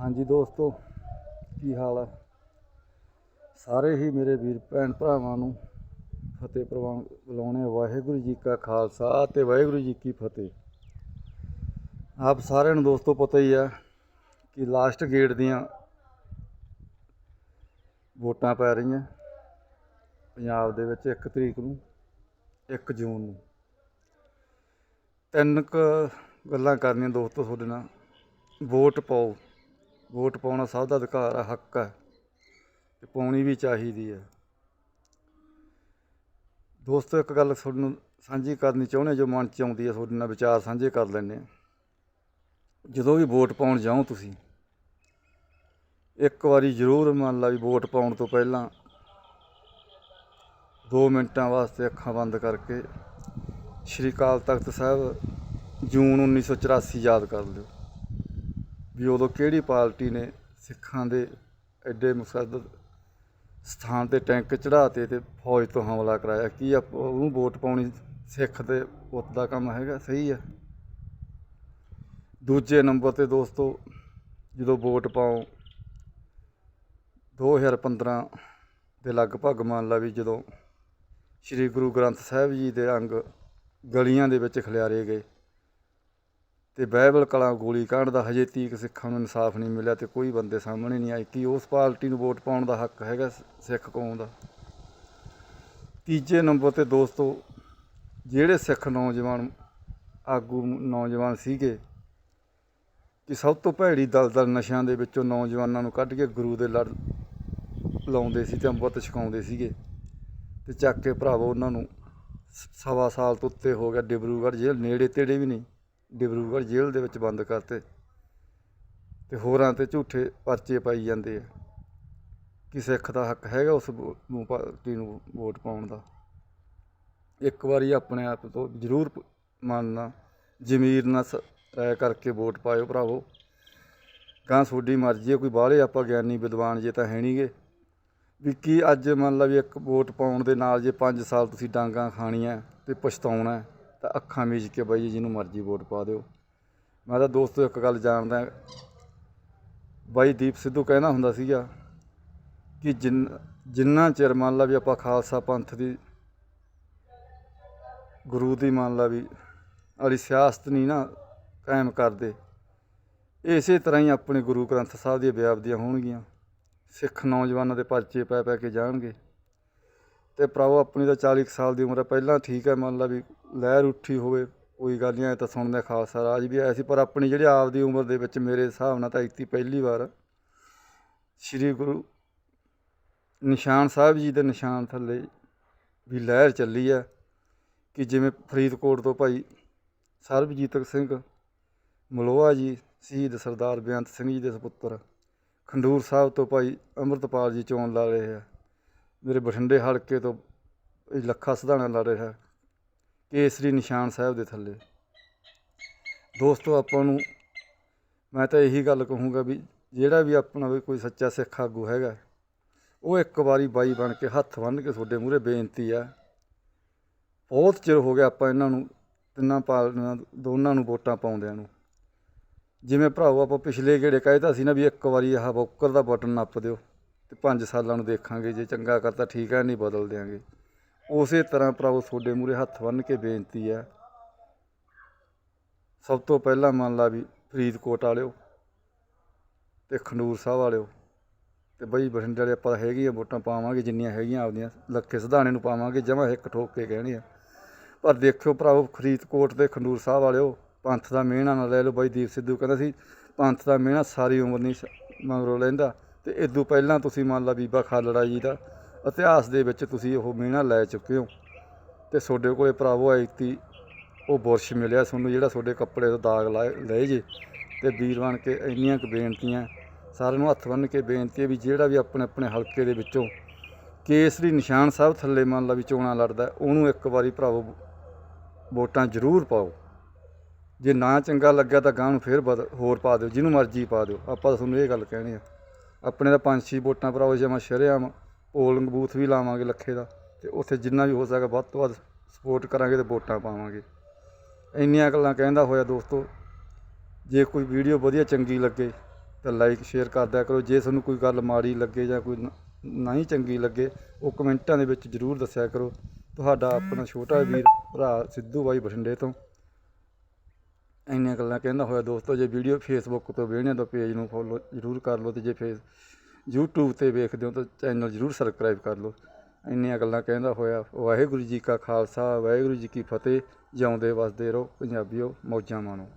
ਹਾਂਜੀ ਦੋਸਤੋ, ਕੀ ਹਾਲ ਆ? ਸਾਰੇ ਹੀ ਮੇਰੇ ਵੀਰ ਭੈਣ ਭਰਾਵਾਂ ਨੂੰ ਫਤਿਹ ਪ੍ਰਵਾਨ ਬੁਲਾਉਣੇ ਵਾਹਿਗੁਰੂ ਜੀ ਕਾ ਖਾਲਸਾ ਤੇ ਵਾਹਿਗੁਰੂ ਜੀ ਕੀ ਫਤਿਹ। ਆਪ ਸਾਰਿਆਂ ਨੂੰ ਦੋਸਤੋ ਪਤਾ ਹੀ ਹੈ ਕਿ ਲਾਸਟ ਗੇਟ ਦੀਆਂ ਵੋਟਾਂ ਪੈ ਰਹੀਆਂ ਪੰਜਾਬ ਦੇ ਵਿੱਚ 1 ਤਰੀਕ ਨੂੰ 1 ਜੂਨ ਨੂੰ। ਤਿੰਨ ਕੁ ਗੱਲਾਂ ਕਰਨੀਆਂ ਦੋਸਤੋ ਤੁਹਾਡੇ ਨਾਲ। ਵੋਟ ਪਾਓ। ਵੋਟ ਪਾਉਣਾ ਸਭ ਦਾ ਅਧਿਕਾਰ ਹੈ, ਹੱਕ ਹੈ ਤੇ ਪਾਉਣੀ ਵੀ ਚਾਹੀਦੀ ਹੈ। ਦੋਸਤੋ, ਇੱਕ ਗੱਲ ਤੁਹਾਨੂੰ ਸਾਂਝੀ ਕਰਨੀ ਚਾਹੁੰਦੇ ਜੋ ਮਨ 'ਚ ਆਉਂਦੀ ਹੈ, ਤੁਹਾਡੇ ਨਾਲ ਵਿਚਾਰ ਸਾਂਝੇ ਕਰ ਲੈਂਦੇ ਜਦੋਂ ਵੀ ਵੋਟ ਪਾਉਣ ਜਾਓ ਤੁਸੀਂ, ਇੱਕ ਵਾਰੀ ਜ਼ਰੂਰ ਮੰਨ ਲਾ ਵੀ ਵੋਟ ਪਾਉਣ ਤੋਂ ਪਹਿਲਾਂ 2 ਮਿੰਟਾਂ ਵਾਸਤੇ ਅੱਖਾਂ ਬੰਦ ਕਰਕੇ ਸ਼੍ਰੀ ਅਕਾਲ ਤਖਤ ਸਾਹਿਬ ਜੂਨ 1984 ਯਾਦ ਕਰ ਲਿਓ। ਵੀ ਉਦੋਂ ਕਿਹੜੀ ਪਾਰਟੀ ਨੇ ਸਿੱਖਾਂ ਦੇ ਐਡੇ ਮੁਸੱਦਦ ਸਥਾਨ ਤੇ ਟੈਂਕ ਚੜਾਤੇ ਤੇ ਫੌਜ ਤੋਂ ਹਮਲਾ ਕਰਾਇਆ? ਕੀ ਆਪ- ਉਹਨੂੰ ਵੋਟ ਪਾਉਣੀ ਸਿੱਖ ਦੇ ਪੁੱਤ ਦਾ ਕੰਮ ਹੈਗਾ? ਸਹੀ ਹੈ ਦੂਜੇ ਨੰਬਰ ਤੇ ਦੋਸਤੋ, ਜਦੋਂ ਵੋਟ ਪਾਓ 2015 ਦੇ ਲਗਭਗ ਮੰਨ ਲਾ ਵੀ ਜਦੋਂ ਸ੍ਰੀ ਗੁਰੂ ਗ੍ਰੰਥ ਸਾਹਿਬ ਜੀ ਦੇ ਅੰਗ ਗਲੀਆਂ ਦੇ ਵਿੱਚ ਖਿਲਾਰੇ ਗਏ ਤੇ ਬਾਈਬਲ ਕਲਾ ਗੋਲੀ ਕਾਂਡ ਦਾ ਹਜੇ ਤੀਕ ਸਿੱਖਾਂ ਨੂੰ ਇਨਸਾਫ ਨਹੀਂ ਮਿਲਿਆ ਤੇ ਕੋਈ ਬੰਦੇ ਸਾਹਮਣੇ ਨਹੀਂ ਆਏ। ਕਿ ਉਸ ਪਾਰਟੀ ਨੂੰ ਵੋਟ ਪਾਉਣ ਦਾ ਹੱਕ ਹੈਗਾ ਸਿੱਖ ਕੌਮ ਦਾ? ਤੀਜੇ ਨੰਬਰ ਤੇ ਦੋਸਤੋ, ਜਿਹੜੇ ਸਿੱਖ ਨੌਜਵਾਨ, ਆਗੂ ਨੌਜਵਾਨ ਸੀਗੇ, ਕਿ ਸਭ ਤੋਂ ਭੈੜੀ ਦਲਦਲ ਨਸ਼ਿਆਂ ਦੇ ਵਿੱਚੋਂ ਨੌਜਵਾਨਾਂ ਨੂੰ ਕੱਢ ਕੇ ਗੁਰੂ ਦੇ ਲੜ ਲਾਉਂਦੇ ਸੀ ਤੇ ਅੰਮ੍ਰਿਤ ਛਕਾਉਂਦੇ ਸੀਗੇ ਤੇ ਚੱਕ ਕੇ ਭਰਾਵੋ ਉਹਨਾਂ ਨੂੰ ਸਵਾ ਸਾਲ ਤੋਂ ਉੱਤੇ ਹੋ ਗਿਆ ਡਿਬਰੂਗੜ੍ਹ ਜੇਲ੍ਹ, ਨੇੜੇ ਤੇੜੇ ਵੀ ਨਹੀਂ। ਡਿਬਰੂਗੜ੍ਹ ਜੇਲ੍ਹ ਦੇ ਵਿੱਚ ਬੰਦ ਕਰਤੇ ਤੇ ਹੋਰਾਂ ਤੇ ਝੂਠੇ ਪਰਚੇ ਪਾਈ ਜਾਂਦੇ ਆ। ਕਿ ਸਿੱਖ ਦਾ ਹੱਕ ਹੈਗਾ ਉਸ ਨੂੰ ਪਾਰਟੀ ਨੂੰ ਵੋਟ ਪਾਉਣ ਦਾ? ਇੱਕ ਵਾਰੀ ਆਪਣੇ ਆਪ ਤੋਂ ਜ਼ਰੂਰ ਪ- ਮੰਨਣਾ ਜ਼ਮੀਰ ਨਾਲ ਸ- ਕਰਕੇ ਵੋਟ ਪਾਇਓ ਭਰਾਵੋ। ਗਾਂ ਤੁਹਾਡੀ ਮਰਜ਼ੀ ਹੈ ਕੋਈ ਬਾਹਲੇ ਆਪਾਂ ਗਿਆਨੀ ਵਿਦਵਾਨ ਜੇ ਤਾਂ ਹੈ ਨਹੀਂਗੇ ਵੀ ਕੀ ਅੱਜ ਮੰਨ ਲਾ ਵੀ ਇੱਕ ਵੋਟ ਪਾਉਣ ਦੇ ਨਾਲ ਜੇ 5 ਸਾਲ ਤੁਸੀਂ ਡਾਂਗਾ ਖਾਣੀਆਂ ਤੇ ਪਛਤਾਉਣਾ ਤਾਂ ਅੱਖਾਂ ਮੀਚ ਕੇ ਬਾਈ ਜੀ ਜਿਹਨੂੰ ਮਰਜ਼ੀ ਵੋਟ ਪਾ ਦਿਓ। ਮੈਂ ਤਾਂ ਦੋਸਤੋ ਇੱਕ ਗੱਲ ਜਾਣਦਾ, ਬਾਈ ਦੀਪ ਸਿੱਧੂ ਕਹਿੰਦਾ ਹੁੰਦਾ ਸੀਗਾ ਕਿ ਜਿੰਨ, ਜਿੰਨਾ ਚਿਰ ਮੰਨ ਲਾ ਵੀ ਆਪਾਂ ਖਾਲਸਾ ਪੰਥ ਦੀ ਗੁਰੂ ਦੀ ਮੰਨ ਲਾ ਵੀ ਵਾਲੀ ਸਿਆਸਤ ਨਹੀਂ ਨਾ ਕਾਇਮ ਕਰਦੇ, ਇਸੇ ਤਰ੍ਹਾਂ ਹੀ ਆਪਣੇ ਗੁਰੂ ਗ੍ਰੰਥ ਸਾਹਿਬ ਦੀਆਂ ਬੇਅਬਦੀਆਂ ਹੋਣਗੀਆਂ। ਸਿੱਖ ਨੌਜਵਾਨਾਂ ਦੇ ਪਰਚੇ ਪੈ ਪੈ ਕੇ ਜਾਣਗੇ। ਤੇ ਭਰਾਵੋ, ਆਪਣੀ ਤਾਂ 40 ਕੁ ਸਾਲ ਦੀ ਉਮਰ ਹੈ ਪਹਿਲਾਂ ਠੀਕ ਹੈ ਮੰਨ ਲਾ ਵੀ ਲਹਿਰ ਉੱਠੀ ਹੋਵੇ, ਕੋਈ ਗੱਲ ਨਹੀਂ, ਐ ਤਾਂ ਸੁਣਦੇ ਖਾਲਸਾ ਰਾਜ ਵੀ ਆਇਆ ਸੀ, ਪਰ ਆਪਣੀ ਜਿਹੜੀ ਆਪਦੀ ਉਮਰ ਦੇ ਵਿੱਚ ਮੇਰੇ ਹਿਸਾਬ ਨਾਲ ਤਾਂ ਇਤੀ ਪਹਿਲੀ ਵਾਰ ਸ੍ਰੀ ਗੁਰੂ ਨਿਸ਼ਾਨ ਸਾਹਿਬ ਜੀ ਦੇ ਨਿਸ਼ਾਨ ਥੱਲੇ ਵੀ ਲਹਿਰ ਚੱਲੀ ਹੈ ਕਿ ਜਿਵੇਂ ਫਰੀਦਕੋਟ ਤੋਂ ਭਾਈ ਸਰਬਜੀਤ ਸਿੰਘ ਮਲੋਆ ਜੀ, ਸ਼ਹੀਦ ਸਰਦਾਰ ਬੇਅੰਤ ਸਿੰਘ ਜੀ ਦੇ ਸੁਪੁੱਤਰ ਖੰਡੂਰ ਸਾਹਿਬ ਤੋਂ ਭਾਈ ਅੰਮ੍ਰਿਤਪਾਲ ਜੀ ਚੋਣ ਲੜ ਰਹੇ ਆ ਮੇਰੇ ਬਠਿੰਡੇ ਹਲਕੇ ਤੋਂ ਇਹ ਲੱਖਾ ਸਿਧਾਣਾ ਲੜ ਰਿਹਾ ਕੇਸਰੀ ਨਿਸ਼ਾਨ ਸਾਹਿਬ ਦੇ ਥੱਲੇ। ਦੋਸਤੋ, ਆਪਾਂ ਨੂੰ ਮੈਂ ਤਾਂ ਇਹੀ ਗੱਲ ਕਹੂੰਗਾ ਵੀ ਜਿਹੜਾ ਵੀ ਆਪਣਾ ਵੀ ਕੋਈ ਸੱਚਾ ਸਿੱਖ ਆਗੂ ਹੈਗਾ, ਉਹ ਇੱਕ ਵਾਰੀ ਬਾਈ ਬਣ ਕੇ ਹੱਥ ਬੰਨ੍ਹ ਕੇ ਤੁਹਾਡੇ ਮੂਹਰੇ ਬੇਨਤੀ ਆ। ਬਹੁਤ ਚਿਰ ਹੋ ਗਿਆ ਆਪਾਂ ਇਹਨਾਂ ਨੂੰ, ਤਿੰਨਾਂ ਪਾਰਟੀਆਂ ਦੋਨਾਂ ਨੂੰ ਵੋਟਾਂ ਪਾਉਂਦਿਆਂ ਨੂੰ। ਜਿਵੇਂ ਭਰਾਓ ਆਪਾਂ ਪਿਛਲੇ ਗੇੜੇ ਕਹਿਤਾ ਸੀ ਨਾ ਵੀ ਇੱਕ ਵਾਰੀ ਆਹ ਬੌਕਰ ਦਾ ਬਟਨ ਨੱਪ ਦਿਓ ਤੇ 5 ਸਾਲਾਂ ਨੂੰ ਦੇਖਾਂਗੇ, ਜੇ ਚੰਗਾ ਕਰਤਾ ਠੀਕ ਹੈ, ਨਹੀਂ ਬਦਲ ਦਿਆਂਗੇ। ਉਸੇ ਤਰ੍ਹਾਂ ਭਰਾਓ ਤੁਹਾਡੇ ਮੂਹਰੇ ਹੱਥ ਬੰਨ੍ਹ ਕੇ ਬੇਨਤੀ ਹੈ। ਸਭ ਤੋਂ ਪਹਿਲਾਂ ਮੰਨ ਲਾ ਵੀ ਫਰੀਦਕੋਟ ਵਾਲਿਓ ਤੇ ਖੰਡੂਰ ਸਾਹਿਬ ਵਾਲਿਓ ਤੇ ਬਈ ਬਠਿੰਡੇ ਵਾਲੇ ਆਪਾਂ ਹੈਗੀਆਂ ਵੋਟਾਂ ਪਾਵਾਂਗੇ, ਜਿੰਨੀਆਂ ਹੈਗੀਆਂ ਆਪਦੀਆਂ ਲੱਖੇ ਸਿਧਾਣੇ ਨੂੰ ਪਾਵਾਂਗੇ, ਜਮਾ ਇੱਕ ਠੋਕ ਕੇ ਕਹਿਣੇ ਆ ਪਰ ਦੇਖਿਓ ਭਰਾਵੋ ਫਰੀਦਕੋਟ ਤੇ ਖੰਡੂਰ ਸਾਹਿਬ ਵਾਲਿਓ, ਪੰਥ ਦਾ ਮਿਹਣਾ ਨਾ ਲੈ ਲਓ। ਬਾਈ ਦੀਪ ਸਿੱਧੂ ਕਹਿੰਦਾ ਸੀ, ਪੰਥ ਦਾ ਮਿਹਣਾ ਸਾਰੀ ਉਮਰ ਨਹੀਂ ਸ- ਮਗਰੋਂ ਲੈਂਦਾ। ਤੇ ਇਦੋਂ ਪਹਿਲਾਂ ਤੁਸੀਂ ਮੰਨ ਲਾ ਬੀਬਾ ਖਾਲੜਾ ਜੀ ਦਾ ਇਤਿਹਾਸ ਦੇ ਵਿੱਚ ਤੁਸੀਂ ਉਹ ਮੀਣਾ ਲੈ ਚੁੱਕੇ ਹੋ ਤੇ ਤੁਹਾਡੇ ਕੋਲੇ ਭਰਾਵੋ ਐਤੀ ਉਹ ਬੁਰਸ਼ ਮਿਲਿਆ ਤੁਹਾਨੂੰ ਜਿਹੜਾ ਤੁਹਾਡੇ ਕੱਪੜੇ ਤੋਂ ਦਾਗ ਲਾਏ ਲਏ ਜੇ। ਤੇ ਵੀਰ ਬਣ ਕੇ ਇੰਨੀਆਂ ਕੁ ਬੇਨਤੀਆਂ, ਸਾਰਿਆਂ ਨੂੰ ਹੱਥ ਬੰਨ੍ਹ ਕੇ ਬੇਨਤੀ ਹੈ ਵੀ ਜਿਹੜਾ ਵੀ ਆਪਣੇ ਆਪਣੇ ਹਲਕੇ ਦੇ ਵਿੱਚੋਂ ਕੇਸਰੀ ਨਿਸ਼ਾਨ ਸਾਹਿਬ ਥੱਲੇ ਮੰਨ ਲਾ ਵੀ ਚੋਣਾਂ ਲੜਦਾ, ਉਹਨੂੰ ਇੱਕ ਵਾਰੀ ਭਰਾਵੋ ਵੋਟਾਂ ਜ਼ਰੂਰ ਪਾਓ। ਜੇ ਨਾ ਚੰਗਾ ਲੱਗਿਆ ਤਾਂ ਗਾਂ ਨੂੰ ਫੇਰ ਬਦ ਹੋਰ ਪਾ ਦਿਓ, ਜਿਹਨੂੰ ਮਰਜ਼ੀ ਪਾ ਦਿਓ। ਆਪਾਂ ਤਾਂ ਤੁਹਾਨੂੰ ਇਹ ਗੱਲ ਕਹਿਣੀ ਆ, ਆਪਣੇ ਤਾਂ ਪੰਜ ਛੇ ਵੋਟਾਂ ਭਰਾਓ ਜੇ ਮੈਂ ਸ਼ਰੇਆਮ ਪੋਲਿੰਗ ਬੂਥ ਵੀ ਲਾਵਾਂਗੇ ਲੱਖੇ ਦਾ ਤੇ ਉੱਥੇ ਜਿੰਨਾ ਵੀ ਹੋ ਸਕਦਾ ਵੱਧ ਤੋਂ ਵੱਧ ਸਪੋਰਟ ਕਰਾਂਗੇ ਤੇ ਵੋਟਾਂ ਪਾਵਾਂਗੇ। ਇੰਨੀਆਂ ਗੱਲਾਂ ਕਹਿੰਦਾ ਹੋਇਆ ਦੋਸਤੋ, ਜੇ ਕੋਈ ਵੀਡੀਓ ਵਧੀਆ ਚੰਗੀ ਲੱਗੇ ਤਾਂ ਲਾਈਕ ਸ਼ੇਅਰ ਕਰ ਕਰੋ। ਜੇ ਤੁਹਾਨੂੰ ਕੋਈ ਗੱਲ ਮਾੜੀ ਲੱਗੇ ਜਾਂ ਕੋਈ ਨ- ਨਹੀਂ ਚੰਗੀ ਲੱਗੇ, ਉਹ ਕਮੈਂਟਾਂ ਦੇ ਵਿੱਚ ਜ਼ਰੂਰ ਦੱਸਿਆ ਕਰੋ। ਤੁਹਾਡਾ ਆਪਣਾ ਛੋਟਾ ਵੀਰ ਭਰਾ ਸਿੱਧੂ ਬਾਈ ਬਠਿੰਡੇ ਤੋਂ। ਇੰਨੀਆਂ ਗੱਲਾਂ ਕਹਿੰਦਾ ਹੋਇਆ ਦੋਸਤੋ, ਜੇ ਵੀਡੀਓ ਫੇਸਬੁੱਕ ਤੋਂ ਵੇਖਦੇ ਹੋ ਤਾਂ ਪੇਜ ਨੂੰ ਫੋਲੋ ਜ਼ਰੂਰ ਕਰ ਲਓ ਤੇ ਜੇ ਫੇਸ YouTube ਤੇ ਵੇਖਦੇ ਹੋ ਤਾਂ ਚੈਨਲ ਜ਼ਰੂਰ ਸਬਸਕ੍ਰਾਈਬ ਕਰ ਲਓ। ਇੰਨੀਆਂ ਗੱਲਾਂ ਕਹਿੰਦਾ ਹੋਇਆ, ਵਾਹਿਗੁਰੂ ਜੀ ਕਾ ਖਾਲਸਾ, ਵਾਹਿਗੁਰੂ ਜੀ ਕੀ ਫਤਿਹ, ਜਿਉਂਦੇ ਵਸਦੇ ਰਹੋ ਪੰਜਾਬੀਓ, ਮੌਜਾਂ ਮਾਣੋ।